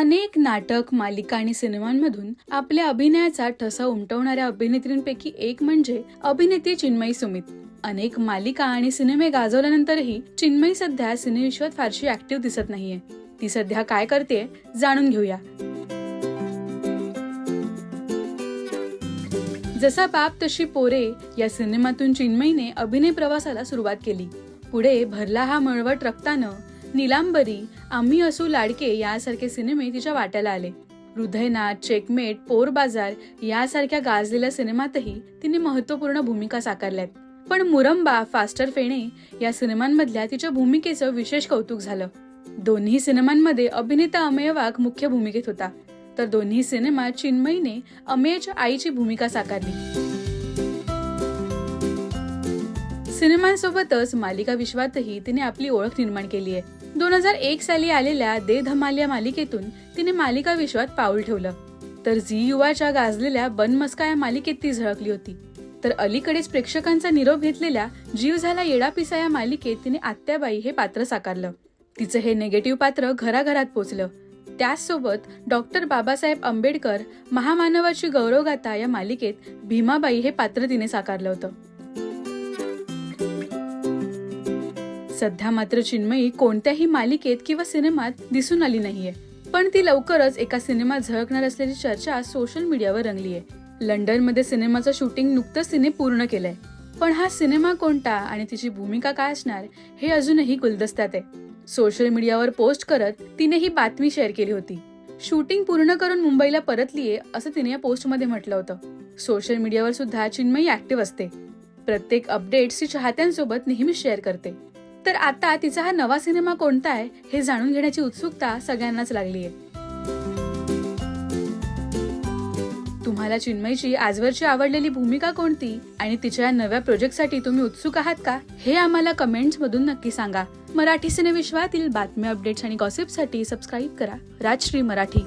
अनेक नाटक मालिका आणि सिनेमांमधून आपल्या अभिनयाचा ठसा उमटवणाऱ्या अभिनेत्रींपैकी एक म्हणजे अभिनेत्री चिन्मयी सुमित. अनेक मालिका आणि सिनेमे गाजवल्यानंतरही चिन्मयी सध्या सिनेविश्वात फारशी ऍक्टिव्ह दिसत नाहीये. ती सध्या काय करते जाणून घेऊया. जसा बाप तशी पोरे या सिनेमातून चिन्मयीने अभिनय प्रवासाला सुरुवात केली. पुढे भरला हा मळवट रक्तानं निलांबरी आम्ही असू लाडके यासारखे सिनेमे तिच्या वाट्याला आले. हृदयनाथ चेकमेट पोर बाजार यासारख्या गाजलेल्या सिनेमातही तिने महत्त्वपूर्ण भूमिका साकारल्यात. पण मुरंबा फास्टर फेणे या सिनेमांमधल्या तिच्या भूमिकेचं विशेष कौतुक झालं. दोन्ही सिनेमांमध्ये अभिनेता अमेय वाघ मुख्य भूमिकेत होता. तर दोन्ही सिनेमात चिन्मयीने अमेयच्या आईची भूमिका साकारली. सिनेमांसोबतच मालिका विश्वातही तिने आपली ओळख निर्माण केली आहे. दोन हजार एक साली आलेल्या दे धमाल या मालिकेतून तिने मालिका विश्वात पाऊल ठेवलं. तर झी युवाच्या गाजलेल्या बनमस्का या मालिकेत ती झळकली होती. तर अलीकडेच प्रेक्षकांचा निरोप घेतलेल्या जीव झाला येडापिसा या मालिकेत तिने आत्याबाई हे पात्र साकारलं. तिचं हे निगेटिव्ह पात्र घराघरात पोचलं. त्याचसोबत डॉक्टर बाबासाहेब आंबेडकर महामानवाची गौरवगाथा या मालिकेत भीमाबाई हे पात्र तिने साकारलं होतं. सध्या मात्र चिन्मयी कोणत्याही मालिकेत किंवा सिनेमात दिसून आली नाहीये. पण ती लवकरच एका सिनेमात झळकणार असल्याची चर्चा सोशल मीडियावर रंगली आहे लंडनमध्ये सिनेमाचं शूटिंग नुकतंच तिने पूर्ण केलंय. पण हा सिनेमा कोणता आणि तिची भूमिका काय असणार हे अजूनही गुलदस्त्यात आहे. सोशल मीडियावर पोस्ट करत तिने ही बातमी शेअर केली होती. शूटिंग पूर्ण करून मुंबईला परतलीये असं तिने या पोस्टमध्ये म्हटलं होतं. सोशल मीडियावर सुद्धा चिन्मयी ऍक्टिव्ह असते. प्रत्येक अपडेट्स ती चाहत्यांसोबत नेहमी शेअर करते. तर आता तिचा हा नवा सिनेमा कोणता आहे हे जाणून घेण्याची उत्सुकता सगळ्यांनाच लागली आहे. तुम्हाला चिन्मयची आजवरची आवडलेली भूमिका कोणती आणि तिच्या या नव्या प्रोजेक्टसाठी तुम्ही उत्सुक आहात का हे आम्हाला कमेंट्स मधून नक्की सांगा. मराठी सिनेविश्वातील बातम्या अपडेट्स आणि गॉसिपसाठी सबस्क्राईब करा. राजश्री मराठी.